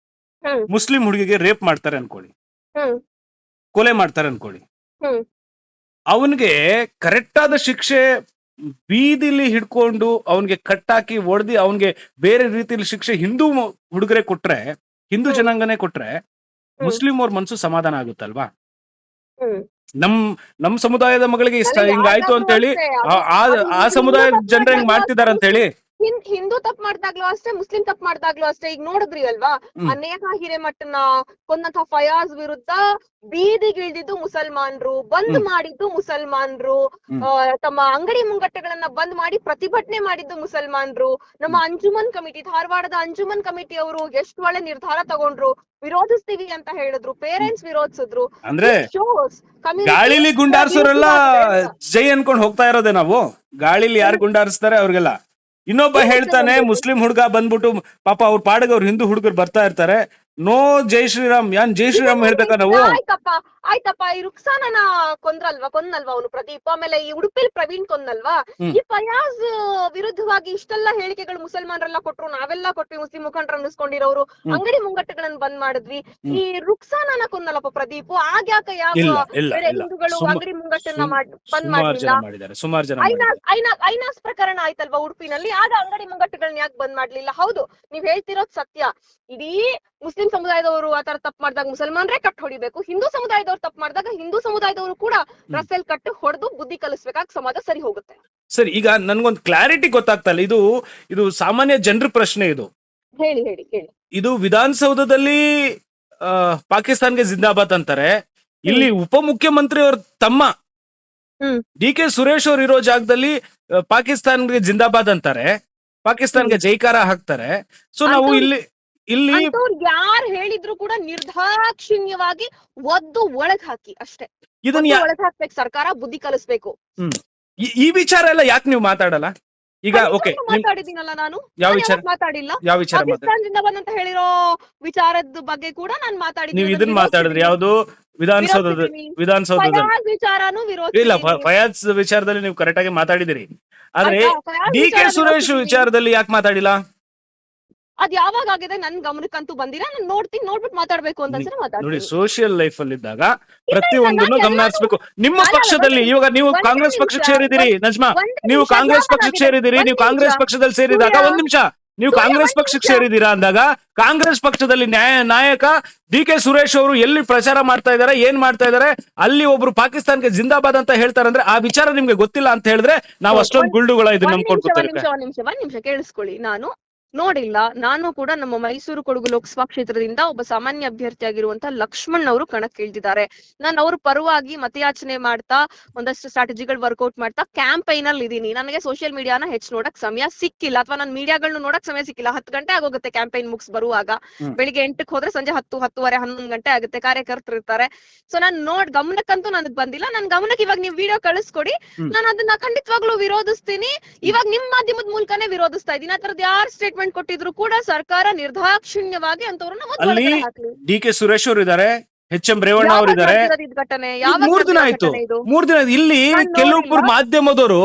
ಮುಸ್ಲಿಂ ಹುಡುಗಿಗೆ ರೇಪ್ ಮಾಡ್ತಾರೆ ಅನ್ಕೊಳ್ಳಿ. ಕೊಲೆ ಮಾಡ್ತಾರೆ ಅನ್ಕೊಳ್ಳಿ. ಅವನ್ಗೆ ಕರೆಕ್ಟ್ ಆದ ಶಿಕ್ಷೆ ಬೀದಿಲಿ ಹಿಡ್ಕೊಂಡು ಅವನ್ಗೆ ಕಟ್ಟಾಕಿ ಒಡ್ದಿ ಅವನ್ಗೆ ಬೇರೆ ರೀತಿಯಲ್ಲಿ ಶಿಕ್ಷೆ ಹಿಂದೂ ಹುಡುಗರೆ ಕೊಟ್ರೆ ಹಿಂದೂ. ಜನಾಂಗನೇ ಕೊಟ್ರೆ ಮುಸ್ಲಿಂ ಅವ್ರ ಮನ್ಸು ಸಮಾಧಾನ ಆಗುತ್ತಲ್ವಾ? ಹ್ಮ್. ನಮ್ ನಮ್ ಸಮುದಾಯದ ಮಗಳಿಗೆ ಇಷ್ಟ ನನಗೆ ಹಿಂಗಾಯ್ತು ಅಂತ ಹೇಳಿ ಆ- ಆ ಆ ಸಮುದಾಯದ ಜನರ ಹೆಂಗ್ ಮಾಡ್ತಿದಾರಂತ ಅಂತ ಹೇಳಿ ಹಿಂದೂ ತಪ್ಪು ಮಾಡ್ದಾಗ್ಲೂ ಅಷ್ಟೇ ಮುಸ್ಲಿಂ ತಪ್ಪು ಮಾಡ್ದಾಗ್ಲೂ ಅಷ್ಟೇ. ಈಗ ನೋಡಿದ್ರಿ ಅಲ್ವಾ? ಅನೇಕ ಹಿರೇಮಠನ ಕೊಂದಂತ ಫಯಾಜ್ ವಿರುದ್ಧ ಬೀದಿಗಿಳಿದಿದ್ದು ಮುಸಲ್ಮಾನ್ರು ಬಂದ್ ಮಾಡಿದ್ದು ಮುಸಲ್ಮಾನ್ರು. ತಮ್ಮ ಅಂಗಡಿ ಮುಂಗಟ್ಟೆಗಳನ್ನ ಬಂದ್ ಮಾಡಿ ಪ್ರತಿಭಟನೆ ಮಾಡಿದ್ದು ಮುಸಲ್ಮಾನ್ರು. ನಮ್ಮ ಅಂಜುಮನ್ ಕಮಿಟಿ ಧಾರವಾಡದ ಅಂಜುಮನ್ ಕಮಿಟಿ ಅವರು ಎಷ್ಟು ಒಳ್ಳೆ ನಿರ್ಧಾರ ತಗೊಂಡ್ರು. ವಿರೋಧಿಸ್ತೀವಿ ಅಂತ ಹೇಳಿದ್ರು ಪೇರೆಂಟ್ಸ್ ವಿರೋಧಿಸಿದ್ರು. ಅಂದ್ರೆ ಗಾಳಿಲಿ ಗುಂಡಾರ್ಸೋರೆಲ್ಲ. ಜೈ ಅನ್ಕೊಂಡ್ ಹೋಗ್ತಾ ಇರೋದೇ ನಾವು? ಗಾಳಿಲಿ ಯಾರು ಗುಂಡಾರಿಸ್ತಾರೆ ಅವ್ರಿಗೆಲ್ಲ? ಇನ್ನೊಬ್ಬ ಹೇಳ್ತಾನೆ? ಮುಸ್ಲಿಂ ಹುಡುಗ ಬಂದ್ಬಿಟ್ಟು ಪಾಪ ಅವ್ರ ಪಾಡಿಗೆ ಅವ್ರ ಹಿಂದೂ ಹುಡುಗರು ಬರ್ತಾ ಇರ್ತಾರೆ ನೋ ಜೈ ಶ್ರೀರಾಮ್. ಯಾನ್ ಜೈ ಶ್ರೀರಾಮ್ ಹೇಳ್ಬೇಕಾ ನಾವು? ಆಯ್ತಪ್ಪ ಆಯ್ತಪ್ಪ ಈ ರುಕ್ಸಾನನ ಕೊಂದ್ರಲ್ವಾ? ಕೊಂದಲ್ವಾ ಅವನು ಪ್ರದೀಪ್? ಆಮೇಲೆ ಈ ಉಡುಪಿಲಿ ಪ್ರವೀಣ್ ಕೊಂದಲ್ವಾ. ಈ ಫಯಾಜ್ ವಿರುದ್ಧವಾಗಿ ಇಷ್ಟೆಲ್ಲ ಹೇಳಿಕೆಗಳು ಮುಸಲ್ಮಾನರೆಲ್ಲ ಕೊಟ್ರು ನಾವೆಲ್ಲ ಕೊಟ್ವಿ ಮುಸ್ಲಿಂ ಮುಖಂಡರ ಅನ್ನಿಸ್ಕೊಂಡಿರೋರು. ಅಂಗಡಿ ಮುಂಗಟ್ಟುಗಳನ್ನ ಬಂದ್ ಮಾಡಿದ್ವಿ. ಈ ರುಕ್ಸಾನನ ಕೊಂದಲ್ಲಪ್ಪ ಪ್ರದೀಪ್? ಆಗ್ಯಾಕ ಯಾವ ಬೇರೆ ಹಿಂದೂಗಳು ಅಂಗಡಿ ಮುಂಗಟ್ಟನ್ನ ಬಂದ್ ಮಾಡಿಲ್ಲ ಮಾಡ್ಲಿಲ್ಲ? ಜನ ಮಾಡಿದ್ದಾರೆ ಸುಮಾರು ಜನ ಐನಾಸ್ ಐನಾಸ್ ಐನಾಸ್ ಪ್ರಕರಣ ಆಯ್ತಲ್ವಾ ಉಡುಪಿನಲ್ಲಿ? ಆಗ ಅಂಗಡಿ ಮುಂಗಟ್ಟುಗಳನ್ನ ಯಾಕೆ ಬಂದ್ ಮಾಡ್ಲಿಲ್ಲ? ಹೌದು ನೀವ್ ಹೇಳ್ತಿರೋದ್ ಸತ್ಯ. ಇಡೀ ಮುಸ್ಲಿಂ ಸಮುದಾಯದವರು ಆತರ ತಪ್ಪು ಮಾಡಿದಾಗ ಮುಸಲ್ಮಾನ್ರೇ ಕಟ್ ಹೊಡಿಬೇಕು. ಹಿಂದೂ ಸಮುದಾಯದವ್ರು ತಪ್ಪು ಮಾಡಿದಾಗ ಹಿಂದೂ ಸಮುದಾಯದವರು ಕೂಡ ರಸ್ತೆಲ್ ಕಟ್ಟು ಹೊಡೆದು ಬುದ್ಧಿ ಕಲಿಸ್ಬೇಕಾಗ ಸಮಾಜ ಸರಿ ಹೋಗುತ್ತೆ. ಸರಿ ಈಗ ನನ್ಗೊಂದು ಕ್ಲಾರಿಟಿ ಗೊತ್ತಾಗ್ತಲ್ಲ ಇದು ಇದು ಸಾಮಾನ್ಯ ಜನರ ಪ್ರಶ್ನೆ ಇದು. ಹೇಳಿ ಹೇಳಿ ಹೇಳಿ. ಇದು ವಿಧಾನಸೌಧದಲ್ಲಿ ಪಾಕಿಸ್ತಾನ್ಗೆ ಜಿಂದಾಬಾದ್ ಅಂತಾರೆ. ಇಲ್ಲಿ ಉಪಮುಖ್ಯಮಂತ್ರಿ ಅವ್ರ ತಮ್ಮ. ಡಿ ಕೆ ಸುರೇಶ್ ಅವ್ರು ಇರೋ ಜಾಗದಲ್ಲಿ ಪಾಕಿಸ್ತಾನ್ಗೆ ಜಿಂದಾಬಾದ್ ಅಂತಾರೆ. ಪಾಕಿಸ್ತಾನ್ಗೆ ಜೈಕಾರ ಹಾಕ್ತಾರೆ. ಸೊ ನಾವು ಇಲ್ಲಿ ಇಲ್ಲಿ ಯಾರು ಯಾರ್ ಹೇಳಿದ್ರು ಕೂಡ ನಿರ್ದಾಕ್ಷಿಣ್ಯವಾಗಿ ಒದ್ದು ಒಳಗ್ ಹಾಕಿ ಅಷ್ಟೇ. ಇದನ್ನ ಒಳಗ್ ಹಾಕ್ಬೇಕು ಸರ್ಕಾರ ಬುದ್ಧಿ ಕಲಿಸ್ಬೇಕು. ಈ- ವಿಚಾರ ಎಲ್ಲ ಯಾಕೆ ನೀವು ಮಾತಾಡಲ್ಲ? ಈಗ ಓಕೆ ಮಾತಾಡಿದಿನಲ್ಲ ಮಾತಾಡಿದ್ದೀನಲ್ಲ ನಾನು? ಯಾವ ವಿಚಾರ? ಮಾತಾಡಿಲ್ಲ. ಯಾವ ವಿಚಾರ ಪಾಕಿಸ್ತಾನದಿಂದ ಬಂದಂತ ಹೇಳಿರೋ ವಿಚಾರದ ಬಗ್ಗೆ ಕೂಡ ನಾನು ಮಾತಾಡಿದ್ದೀನಿ. ನೀವು ಇದನ್ನ ಮಾತಾಡಿದ್ರಿ ಯಾವ್ದು? ವಿಧಾನಸೌಧದ ವಿರೋಧಿಸಿದ್ದೀನಿ. ವಿಧಾನಸೌಧದ ಫಯಾಜ್ ವಿಚಾರನೂ ಇಲ್ಲ ವಿರೋಧಿಸಿದ್ದೀನಿ. ಫಯಾಜ್ ವಿಚಾರದಲ್ಲಿ ನೀವು ಕರೆಕ್ಟ್ ಆಗಿ ಮಾತಾಡಿದಿರಿ ಆದ್ರೆ ಡಿ ಕೆ ಸುರೇಶ್ ವಿಚಾರದಲ್ಲಿ ಯಾಕೆ ಮಾತಾಡಿಲ್ಲ? ಅದ್ ಯಾವಾಗ ಆಗಿದೆ ನನ್ ಗಮನಕ್ಕಂತೂ ಬಂದಿಲ್ಲ. ನಾನು ನೋಡ್ತೀನಿ ನೋಡ್ಬಿಟ್ಟು ಮಾತಾಡ್ಬೇಕು ಅಂತ ಅನ್ಸಿದ್ರೆ ನೋಡಿ ಮಾತಾಡ್ತೀನಿ ಸೋಷಿಯಲ್ ಲೈಫ್ ಅಲ್ಲಿ ಇದ್ದಾಗ ಪ್ರತಿಯೊಂದನ್ನು ನಾನು ಗಮನ ಹರಿಸಬೇಕು ನಿಮ್ಮ ಅಲ್ಲ, ಪಕ್ಷದಲ್ಲಿ ಒಂದೇ- ಇವಾಗ ನೀವು ಒಂದೇ ಕಾಂಗ್ರೆಸ್ ನಿಮಿಷ, ಪಕ್ಷಕ್ಕೆ ಸೇರಿದಿರಿ ನಜ್ಮಾ. ಒಂದೇ ನೀವು ನಿಮಿಷ ಕಾಂಗ್ರೆಸ್ ಪಕ್ಷಕ್ಕೆ? ಸೇರಿದಿರಿ ಒಂದ್ ನೀವು ಕಾಂಗ್ರೆಸ್ ನಿಮಿಷ. ಪಕ್ಷದಲ್ಲಿ ಸೇರಿದಾಗ ಸೂರ್ಯ, ಒಂದ್ ನಿಮಿಷ. ನೀವು ಸೂರ್ಯ, ಕಾಂಗ್ರೆಸ್ ಒಂದ್ ಪಕ್ಷಕ್ಕೆ ನಿಮಿಷ. ಅಂದಾಗ ಕಾಂಗ್ರೆಸ್ ಪಕ್ಷದಲ್ಲಿ ನ್ಯಾಯ ನಾಯಕ ಡಿ ಕೆ ಸುರೇಶ್ ಅವರು ಎಲ್ಲಿ ಪ್ರಚಾರ ಮಾಡ್ತಾ ಇದಾರೆ ಏನ್ ಮಾಡ್ತಾ ಇದಾರೆ ಅಲ್ಲಿ ಒಬ್ರು ಪಾಕಿಸ್ತಾನ್ಗೆ ಜಿಂದಾಬಾದ್ ಅಂತ ಹೇಳ್ತಾರೆ ಅಂದ್ರೆ ಆ ವಿಚಾರ ನಿಮ್ಗೆ ಗೊತ್ತಿಲ್ಲ ಅಂತ ಹೇಳಿದ್ರೆ ನಾವು ಅಷ್ಟೊಂದು ಗುಳ್ಳುಗಳ ಇದನ್ನ ಒಂದ್ ನಿಮಿಷ ಒಂದ್ ನಂಬ್ಕೊಳ್ತಾರೆ ನಿಮಿಷ ಒಂದ್ ನಿಮಿಷ ಒಂದ್ ನಿಮಿಷ ಕೇಳಿಸ್ಕೊಳ್ಳಿ. ನಾನು ನೋಡಿಲ್ಲ ನಾನು ಕೂಡ ನಮ್ಮ ಮೈಸೂರು ಕೊಡಗು ಲೋಕಸಭಾ ಕ್ಷೇತ್ರದಿಂದ ಒಬ್ಬ ಸಾಮಾನ್ಯ ಅಭ್ಯರ್ಥಿ ಆಗಿರುವಂತಹ ಲಕ್ಷ್ಮಣ್ ಅವರು ಕಣಕ್ಕಿಳಿದಿದ್ದಾರೆ ನಾನು ಅವ್ರ ಪರವಾಗಿ ಮತಯಾಚನೆ ಮಾಡ್ತಾ ಒಂದಷ್ಟು ಸ್ಟ್ರಾಟಜಿಗಳು ವರ್ಕೌಟ್ ಮಾಡ್ತಾ ಕ್ಯಾಂಪೈನ್ ಅಲ್ಲಿ ಇದೀನಿ ನನಗೆ ಸೋಷಿಯಲ್ ಮೀಡಿಯಾನ ಹೆಚ್ಚು ನೋಡಕ್ ಸಮಯ ಸಿಕ್ಕಿಲ್ಲ ಅಥವಾ ನಾನು ಮೀಡಿಯಾಗಳನ್ನ ನೋಡಕ್ ಸಮಯ ಸಿಕ್ಕಿಲ್ಲ. ಹತ್ತು ಗಂಟೆ ಆಗೋಗುತ್ತೆ ಕ್ಯಾಂಪೈನ್ ಮುಗಿಸ್ ಬರುವಾಗ. ಬೆಳಿಗ್ಗೆ ಎಂಟಕ್ಕೆ ಹೋದ್ರೆ ಸಂಜೆ ಹತ್ತು ಹತ್ತುವರೆ ಹನ್ನೊಂದು ಗಂಟೆ ಆಗುತ್ತೆ ಕಾರ್ಯಕರ್ತರು ಇರ್ತಾರೆ. ಸೊ ನಾನು ನೋಡ್ ಗಮನಕ್ಕಂತೂ ನನಗ್ ಬಂದಿಲ್ಲ. ನನ್ ಗಮನಕ್ಕೆ ಇವಾಗ ನೀವು ವಿಡಿಯೋ ಕಳಿಸ್ಕೊಡಿ. ನಾನು ಅದನ್ನ ಖಂಡಿತವಾಗ್ಲೂ ವಿರೋಧಿಸ್ತೀನಿ. ಇವಾಗ ನಿಮ್ ಮಾಧ್ಯಮದ ಮೂಲಕನೇ ವಿರೋಧಿಸ್ತಾ ಇದ್ದೀನಿ. ಆ ತರದ್ ಯಾರ್ ಸ್ಟೇಟ್ಮೆಂಟ್ ಕೊಟ್ಟಿದ್ರು ಕೂಡ ಸರ್ಕಾರ ನಿರ್ದಾಕ್ಷಿಣ್ಯವಾಗಿ ಅಂತವ್ರನ್ನ ಡಿ ಕೆ ಸುರೇಶ್ ಅವರು ಇದ್ದಾರೆ ಎಚ್ ಎಂ ರೇವಣ್ಣ ಅವರು ಇದ್ದಾರೆ. ಮೂರ್ ದಿನ ಆಯ್ತು. ಮೂರ್ ದಿನ ಇಲ್ಲಿ ಕೆಲವೊಬ್ಬರು. ಮಾಧ್ಯಮದವರು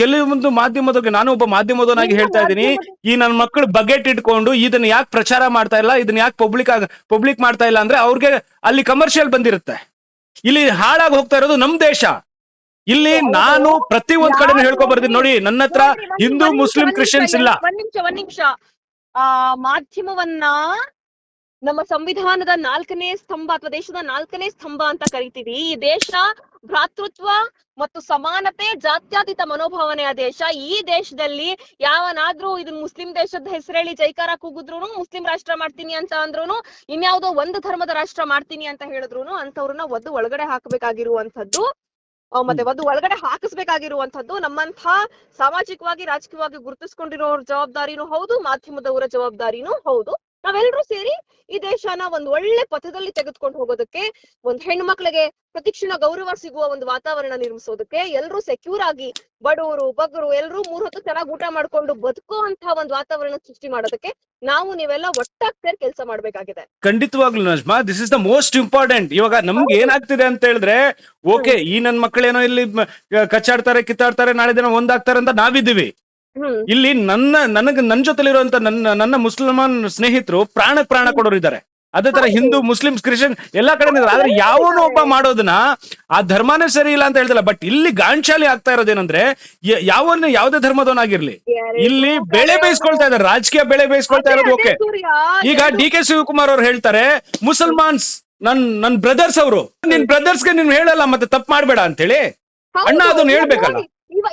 ಕೆಲವೊಂದು ಮಾಧ್ಯಮದವ್ರಿಗೆ ನಾನು ಒಬ್ಬ ಮಾಧ್ಯಮದವನಾಗಿ ಹೇಳ್ತಾ ಇದ್ದೀನಿ ಈ ನನ್ನ ಮಕ್ಕಳು ಬಗೆಟ್ ಇಟ್ಕೊಂಡು ಇದನ್ನ ಯಾಕೆ ಪ್ರಚಾರ ಮಾಡ್ತಾ ಇಲ್ಲ ಇದನ್ನ ಯಾಕೆ ಪಬ್ಲಿಕ್ ಆಗ ಪಬ್ಲಿಕ್ ಮಾಡ್ತಾ ಇಲ್ಲ ಅಂದ್ರೆ ಅವ್ರಿಗೆ ಅಲ್ಲಿ ಕಮರ್ಷಿಯಲ್ ಬಂದಿರುತ್ತೆ. ಇಲ್ಲಿ ಹಾಳಾಗಿ ಹೋಗ್ತಾ ಇರೋದು ನಮ್ ದೇಶ. ಇಲ್ಲಿ ನಾನು ಪ್ರತಿ ಒಂದ್ ಕಡೆ ಯಾರು ಹೇಳ್ಕೊ ಬರ್ತೀನಿ ನೋಡಿ ನನ್ನ ಹತ್ರ ಹಿಂದೂ ಮುಸ್ಲಿಂ ಕ್ರಿಶ್ಚಿಯನ್ಸ್ ಇಲ್ಲ. ಒಂದ್ ನಿಮಿಷ ಒಂದ್ ನಿಮಿಷ. ಆ ಮಾಧ್ಯಮವನ್ನ ನಮ್ಮ ಸಂವಿಧಾನದ ನಾಲ್ಕನೇ ಸ್ತಂಭ ಅಥವಾ ದೇಶದ ನಾಲ್ಕನೇ ಸ್ತಂಭ ಅಂತ ಕರಿತೀವಿ. ಈ ದೇಶ ಭ್ರಾತೃತ್ವ ಮತ್ತು ಸಮಾನತೆ ಜಾತ್ಯಾತೀತ ಮನೋಭಾವನೆಯ ದೇಶ. ಈ ದೇಶದಲ್ಲಿ ಯಾವನಾದ್ರೂ ಇದನ್ ಮುಸ್ಲಿಂ ದೇಶದ ಹೆಸರೇಳಿ ಜೈಕಾರ ಕೂಗಿದ್ರು ಮುಸ್ಲಿಂ ರಾಷ್ಟ್ರ ಮಾಡ್ತೀನಿ ಅಂತ ಅಂದ್ರೂ ಇನ್ಯಾವುದೋ ಒಂದು ಧರ್ಮದ ರಾಷ್ಟ್ರ ಮಾಡ್ತೀನಿ ಅಂತ ಹೇಳಿದ್ರು ಅಂತವ್ರನ್ನ ಒದ್ದು ಒಳಗಡೆ ಹಾಕಬೇಕಾಗಿರುವಂತದ್ದು ಮತ್ತೆ ಒಂದು ಒಳಗಡೆ ಹಾಕಿಸ್ಬೇಕಾಗಿರುವಂತದ್ದು ನಮ್ಮಂತಹ ಸಾಮಾಜಿಕವಾಗಿ ರಾಜಕೀಯವಾಗಿ ಗುರುತಿಸ್ಕೊಂಡಿರೋರ್ ಜವಾಬ್ದಾರಿನೂ ಹೌದು ಮಾಧ್ಯಮದವರ ಜವಾಬ್ದಾರಿನೂ ಹೌದು. ನಾವೆಲ್ಲರೂ ಸೇರಿ ಈ ದೇಶನ ಒಂದ್ ಒಳ್ಳೆ ಪಥದಲ್ಲಿ ತೆಗೆದುಕೊಂಡು ಹೋಗೋದಕ್ಕೆ ಒಂದ್ ಹೆಣ್ಮಕ್ಳಿಗೆ ಪ್ರತಿಕ್ಷಣ ಗೌರವ ಸಿಗುವ ಒಂದು ವಾತಾವರಣ ನಿರ್ಮಿಸೋದಕ್ಕೆ ಎಲ್ರೂ ಸೆಕ್ಯೂರ್ ಆಗಿ ಬಡವರು ಬಗ್ಗರು ಎಲ್ರು ಮೂರ್ ಹೊತ್ತು ಚೆನ್ನಾಗಿ ಊಟ ಮಾಡ್ಕೊಂಡು ಬದುಕುವಂತಹ ಒಂದು ವಾತಾವರಣ ಸೃಷ್ಟಿ ಮಾಡೋದಕ್ಕೆ ನಾವು ನೀವೆಲ್ಲ ಒಟ್ಟಾಗಿ ಸೇರಿ ಕೆಲಸ ಮಾಡ್ಬೇಕಾಗಿದೆ. ಖಂಡಿತವಾಗ್ಲೂ Najma this is the most important ಇವಾಗ ನಮ್ಗೆ ಏನಾಗ್ತಿದೆ ಅಂತ ಹೇಳಿದ್ರೆ ಓಕೆ ಈ ನನ್ ಮಕ್ಕಳೇನೋ ಇಲ್ಲಿ ಕಚ್ಚಾಡ್ತಾರೆ ಕಿತ್ತಾಡ್ತಾರೆ ನಾಳೆ ದಿನ ಒಂದಾಗ್ತಾರೆ ಅಂತ ನಾವಿದ್ದೀವಿ. ಇಲ್ಲಿ ನನ್ನ ನನಗೆ ನನ್ನ ಜೊತೆಲಿರುವಂತ ನನ್ನ ನನ್ನ ಮುಸಲ್ಮಾನ್ ಸ್ನೇಹಿತರು ಪ್ರಾಣ ಪ್ರಾಣ ಕೊಡೋರು ಇದ್ದಾರೆ ಅದೇ ತರ ಹಿಂದೂ. ಮುಸ್ಲಿಮ್ಸ್ ಕ್ರಿಶ್ಚಿಯನ್ ಎಲ್ಲಾ ಕಡೆ ಇದ್ದಾರೆ. ಆದ್ರೆ ಯಾವನು ಒಬ್ಬ ಮಾಡೋದನ್ನ ಆ ಧರ್ಮನೇ ಸರಿ ಇಲ್ಲ ಅಂತ ಹೇಳ್ತಿಲ್ಲ. ಬಟ್ ಇಲ್ಲಿ ಗಾಂಚಾಲಿ ಆಗ್ತಾ ಇರೋದೇನಂದ್ರೆ ಯಾವನ್ನ ಯಾವ್ದೇ ಧರ್ಮದವನಾಗಿರ್ಲಿ. ಇಲ್ಲಿ ಬೆಳೆ ಬೇಯಿಸ್ಕೊಳ್ತಾ ಇದ್ದಾರೆ. ರಾಜಕೀಯ ಬೆಳೆ ಬೇಯಿಸ್ಕೊಳ್ತಾ ಇರೋದು ಓಕೆ. ಈಗ ಡಿ ಕೆ ಶಿವಕುಮಾರ್ ಅವ್ರು ಹೇಳ್ತಾರೆ ಮುಸಲ್ಮಾನ್ಸ್ ನನ್ ನನ್ ಬ್ರದರ್ಸ್ ಅವರು. ನಿನ್ ಬ್ರದರ್ಸ್ಗೆ ನೀನ್ ಹೇಳಲ್ಲ ಮತ್ತೆ ತಪ್ಪು ಮಾಡ್ಬೇಡ ಅಂತ ಹೇಳಿ ಅಣ್ಣ ಅದನ್ನ ಹೇಳ್ಬೇಕಲ್ಲ.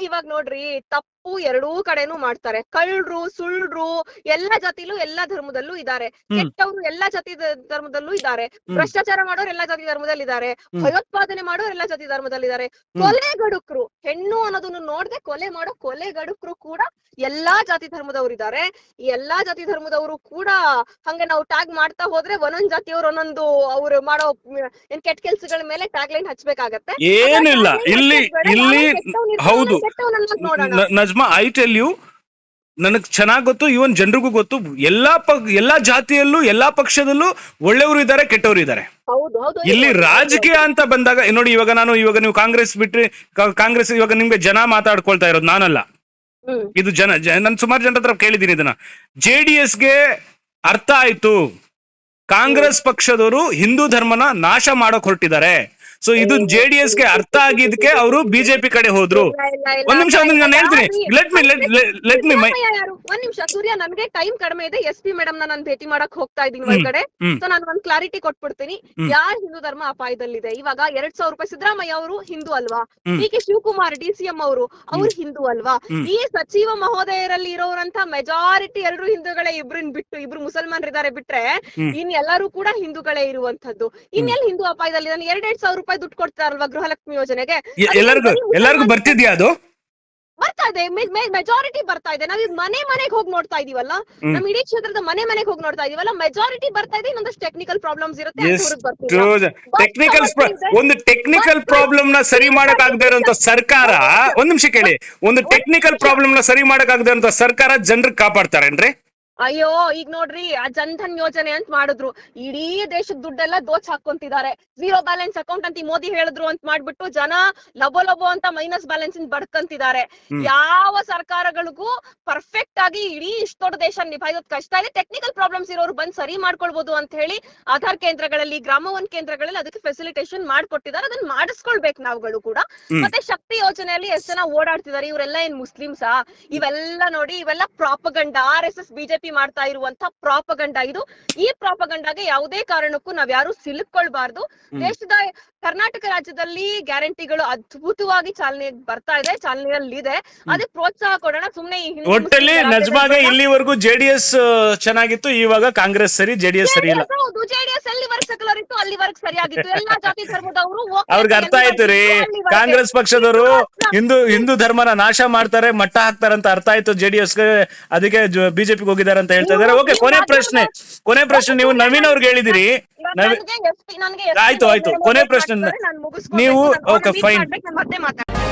ಇವಾಗ ನೋಡ್ರಿ ತಪ್ಪು ಎರಡೂ ಕಡೆನೂ ಮಾಡ್ತಾರೆ. ಕಳ್ರು ಸುಳ್ರು ಎಲ್ಲಾ ಜಾತಿಲೂ ಎಲ್ಲಾ ಧರ್ಮದಲ್ಲೂ ಇದ್ದಾರೆ. ಕೆಟ್ಟವರು ಎಲ್ಲಾ ಜಾತಿ ಧರ್ಮದಲ್ಲೂ ಇದ್ದಾರೆ. ಭ್ರಷ್ಟಾಚಾರ ಮಾಡೋರು ಎಲ್ಲಾ ಜಾತಿ ಧರ್ಮದಲ್ಲಿ ಇದ್ದಾರೆ. ಭಯೋತ್ಪಾದನೆ ಮಾಡೋರು ಎಲ್ಲಾ ಜಾತಿ ಧರ್ಮದಲ್ಲಿ ಕೊಲೆ ಗಡುಕರು ಕೊಲೆಗಡುಕರು ಹೆಣ್ಣು ಅನ್ನೋದನ್ನು ನೋಡದೆ ಕೊಲೆ ಮಾಡೋ ಕೊಲೆ ಗಡುಕರು ಕೂಡ ಎಲ್ಲಾ ಜಾತಿ ಧರ್ಮದವ್ರು ಇದ್ದಾರೆ. ಈ ಎಲ್ಲಾ ಜಾತಿ ಧರ್ಮದವರು ಕೂಡ ಹಂಗೆ ನಾವು ಟ್ಯಾಗ್ ಮಾಡ್ತಾ ಹೋದ್ರೆ ಒಂದೊಂದ್ ಜಾತಿಯವ್ರು ಒಂದೊಂದು ಅವ್ರು ಮಾಡೋ ಏನ್ ಕೆಟ್ಟ ಕೆಲ್ಸಗಳ ಮೇಲೆ ಟ್ಯಾಗ್ ಲೈನ್ ಹಚ್ಬೇಕಾಗತ್ತೆ. ಏನಿಲ್ಲ. ಇಲ್ಲಿ ಇಲ್ಲಿ ಹೌದು. ನಜ್ಮಾ ಐ ಟೆಲ್ ಯು ನನಗ್ ಚೆನ್ನಾಗ್ ಗೊತ್ತು ಇವನ್ ಜನರಿಗೂ ಗೊತ್ತು ಎಲ್ಲಾ ಎಲ್ಲಾ ಜಾತಿಯಲ್ಲೂ ಎಲ್ಲಾ ಪಕ್ಷದಲ್ಲೂ ಒಳ್ಳೆಯವರು ಇದ್ದಾರೆ ಕೆಟ್ಟವರು ಇದ್ದಾರೆ. ಇಲ್ಲಿ ರಾಜಕೀಯ ಅಂತ ಬಂದಾಗ ನೋಡಿ ಇವಾಗ ನಾನು ಇವಾಗ ನೀವು ಕಾಂಗ್ರೆಸ್ ಬಿಟ್ರಿ ಕಾಂಗ್ರೆಸ್ ಇವಾಗ ನಿಮ್ಗೆ ಜನ ಮಾತಾಡ್ಕೊಳ್ತಾ ಇರೋದು ನಾನಲ್ಲ. ಇದು ಜನ ನಾನು ಸುಮಾರು ಜನರ ಹತ್ರ ಕೇಳಿದ್ದೀನಿ ಇದನ್ನ. ಜೆ ಡಿ ಎಸ್ಗೆ ಅರ್ಥ ಆಯ್ತು. ಕಾಂಗ್ರೆಸ್ ಪಕ್ಷದವರು ಹಿಂದೂ ಧರ್ಮನ ನಾಶ ಮಾಡಕ್ ಹೊರಟಿದ್ದಾರೆ. ಸೊ ಇದು ಜೆ ಡಿ ಎಸ್ಗೆ ಅರ್ಥ ಆಗಿದ್ಕೆ ಅವರು ಬಿಜೆಪಿ ಕಡೆ ಹೋದ್ರು. ಒಂದ್ ನಿಮಿಷ ಒಂದ್ ನಾನು ಹೇಳ್ತೀನಿ. ಲೆಟ್ ಮಿ ಲೆಟ್ ಮಿ ಮೈ ಒಂದ್ ನಿಮಿಷ ಸೂರ್ಯ ನನ್ಗೆ ಟೈಮ್ ಕಡಿಮೆ ಇದೆ. ಎಸ್ ಪಿ ಮೇಡಮ್ ನಾನು ಭೇಟಿ ಮಾಡಕ್ ಹೋಗ್ತಾ ಇದೀನಿ ಒಂದ್ ಒಳಗಡೆ. ಸೊ ನಾನು ಒಂದ್ ಕ್ಲಾರಿಟಿ ಕೊಟ್ಬಿಡ್ತೀನಿ. ಯಾರ ಹಿಂದೂ ಧರ್ಮ ಅಪಾಯದಲ್ಲಿದೆ? ಇವಾಗ ಎರಡ್ ಸಾವಿರ ರೂಪಾಯಿ ಸಿದ್ದರಾಮಯ್ಯ ಅವರು ಹಿಂದೂ ಅಲ್ವಾ? K Shivakumar D C M ಅವರು ಅವ್ರು ಹಿಂದೂ ಅಲ್ವಾ? ಈ ಸಚಿವ ಮಹೋದಯರಲ್ಲಿ ಇರೋರಂತ ಮೆಜಾರಿಟಿ ಎಲ್ಲರೂ ಹಿಂದೂಗಳೇ ಇಬ್ರನ್ ಬಿಟ್ಟು ಇಬ್ರು ಮುಸಲ್ಮಾನರಿದ್ದಾರೆ ಬಿಟ್ರೆ. ಇನ್ ಎಲ್ಲರೂ ಕೂಡ ಹಿಂದೂಗಳೇ ಇರುವಂತದ್ದು ಇನ್ನೆಲ್ಲಿ ಹಿಂದೂ ಅಪಾಯದಲ್ಲಿ ಎರಡ್ ಎರಡ್ ಸಾವಿರ ರೂಪಾಯಿ ದುಡ್ಡು ಕೊಡ್ತಾರಲ್ವಾ ಗೃಹಲಕ್ಷ್ಮಿ ಯೋಜನೆಗೆ? ಎಲ್ಲರಿಗೂ ಎಲ್ಲರಿಗೂ ಬರ್ತಿದ್ಯಾ ಅದು? ಬರ್ತಾ ಇದೆ. ಮೆಜಾರಿಟಿ ಬರ್ತಾ ಇದೆ. ನಾವು ಮನೆ ಮನೆಗೆ ಹೋಗಿ ನೋಡ್ತಾ ಇದೀವಲ್ಲ? ನಮ್ಮ ನಮ್ ಇಡೀ ಕ್ಷೇತ್ರದ ಮನೆ ಮನೆಗೆ ಹೋಗಿ ನೋಡ್ತಾ ಇದೀವಲ್ಲ? ಮೆಜಾರಿಟಿ ಬರ್ತಾ ಇದೆ. ಇನ್ನೊಂದಷ್ಟು ಟೆಕ್ನಿಕಲ್ ಪ್ರಾಬ್ಲಮ್ಸ್ ಇರುತ್ತೆ. ಟೆಕ್ನಿಕಲ್ ಒಂದು ಟೆಕ್ನಿಕಲ್ ಪ್ರಾಬ್ಲಮ್ನ ಸರಿ ಮಾಡಕ್ ಆಗದೆ ಇರುವಂತ ಸರ್ಕಾರ ಒಂದ್ ನಿಮಿಷ ಕೇಳಿ. ಒಂದು ಟೆಕ್ನಿಕಲ್ ಪ್ರಾಬ್ಲಮ್ನ ಸರಿ ಮಾಡಕ್ ಆಗದೆ ಇರುವಂತ ಸರ್ಕಾರ ಜನರಿಗೆ ಕಾಪಾಡ್ತಾರೇನ್ರಿ? ಅಯ್ಯೋ ಈಗ ನೋಡ್ರಿ ಆ ಜನ್ಧನ್ ಯೋಜನೆ ಅಂತ ಮಾಡಿದ್ರು. ಇಡೀ ದೇಶದ ದುಡ್ಡೆಲ್ಲ ದೋಚ್ ಹಾಕೊಂತಿದ್ದಾರೆ ಜೀರೋ ಬ್ಯಾಲೆನ್ಸ್ ಅಕೌಂಟ್ ಅಂತ ಈ ಮೋದಿ ಹೇಳಿದ್ರು ಅಂತ ಮಾಡ್ಬಿಟ್ಟು ಜನ ಲಬೋ ಲಬೋ ಅಂತ ಮೈನಸ್ ಬ್ಯಾಲೆನ್ಸ್ ಬಡ್ಕಂತಿದ್ದಾರೆ. ಯಾವ ಸರ್ಕಾರಗಳಿಗೂ ಪರ್ಫೆಕ್ಟ್ ಆಗಿ ಇಡೀ ಇಷ್ಟ ದೊಡ್ಡ ದೇಶ ನಿಭಾಯಿಸೋದ್ ಕಷ್ಟ. ಇದೆ ಟೆಕ್ನಿಕಲ್ ಪ್ರಾಬ್ಲಮ್ಸ್ ಇರೋರು ಬಂದ್ ಸರಿ ಮಾಡ್ಕೊಳ್ಬಹುದು ಅಂತ ಹೇಳಿ ಆಧಾರ್ ಕೇಂದ್ರಗಳಲ್ಲಿ ಗ್ರಾಮ ಒನ್ ಕೇಂದ್ರಗಳಲ್ಲಿ ಅದಕ್ಕೆ ಫೆಸಿಲಿಟೇಷನ್ ಮಾಡ್ಕೊಟ್ಟಿದ್ದಾರೆ. ಅದನ್ನ ಮಾಡಿಸ್ಕೊಳ್ಬೇಕು ನಾವುಗಳು ಕೂಡ. ಮತ್ತೆ ಶಕ್ತಿ ಯೋಜನೆಯಲ್ಲಿ ಎಷ್ಟ್ ಜನ ಓಡಾಡ್ತಿದ್ದಾರೆ. ಇವರೆಲ್ಲ ಏನ್ ಮುಸ್ಲಿಮ್ಸಾ? ಇವೆಲ್ಲ ನೋಡಿ ಇವೆಲ್ಲ propaganda R S S BJP ಮಾಡ್ತಾ ಇರುವಂತ ಪ್ರಾಪಗಂಡ ಇದು. ಈ ಪ್ರಾಪಗಂಡಾಗೆ ಯಾವುದೇ ಕಾರಣಕ್ಕೂ ನಾವ್ ಯಾರು ಸಿಲುಕೊಳ್ಬಾರ್ದು ದೇಶದ ಕರ್ನಾಟಕ ರಾಜ್ಯದಲ್ಲಿ ಗ್ಯಾರಂಟಿಗಳು ಅದ್ಭುತವಾಗಿ ಚಾಲನೆ ಬರ್ತಾ ಇದೆ ಚಾಲನೆಯಲ್ಲಿ ಇದೆ ಅದಕ್ಕೆ ಪ್ರೋತ್ಸಾಹ ಕೊಡೋಣ. ಸುಮ್ನೆ ಈ ಹಿಂದೂ ಒಟ್ಟಲ್ಲಿ ಮುಸ್ಲಿಂ ನಜ್ಮಾಗೆ ಇಲ್ಲಿವರೆಗೂ ಜೆಡಿಎಸ್ ಚೆನ್ನಾಗಿತ್ತು ಇವಾಗ ಕಾಂಗ್ರೆಸ್ ಸರಿ ಜೆಡಿಎಸ್ ಸರಿ ಇಲ್ಲ. ಹೌದು ಜೆಡಿಎಸ್ ಎಲ್ಲಿವರೆಗೆ ಸೆಕ್ಯುಲರ್ ಇತ್ತು ಅಲ್ಲಿವರೆಗೆ ಸರಿಯಾಗಿತ್ತು. ಎಲ್ಲಾ ಜಾತಿ ಧರ್ಮದವರು ಅವ್ರಿಗೆ ಅರ್ಥ ಆಯ್ತು ರೀ. ಕಾಂಗ್ರೆಸ್ ಪಕ್ಷದವರು ಹಿಂದೂ ಹಿಂದೂ ಧರ್ಮನ ನಾಶ ಮಾಡ್ತಾರೆ ಮಟ್ಟ ಹಾಕ್ತಾರೆ ಅಂತ ಅರ್ಥ ಆಯ್ತು ಜೆಡಿಎಸ್ ಅದಕ್ಕೆ ಬಿಜೆಪಿಗೆ ಹೋಗಿದ್ದಾರೆ. ಅಂತ ಹೇಳ್ತಾ ಇದಾರೆ ಓಕೆ ಕೊನೆ ಪ್ರಶ್ನೆ. ಕೊನೆ ಪ್ರಶ್ನೆ ನೀವು ನವೀನ್ ಅವ್ರಿಗೆ ಹೇಳಿದಿರಿ. ನವೀನ್ ಆಯ್ತು, ಆಯ್ತು. ಕೊನೆ ಪ್ರಶ್ನೆ ನೀವು- ಓಕೆ ಅವ್ರನ್ನ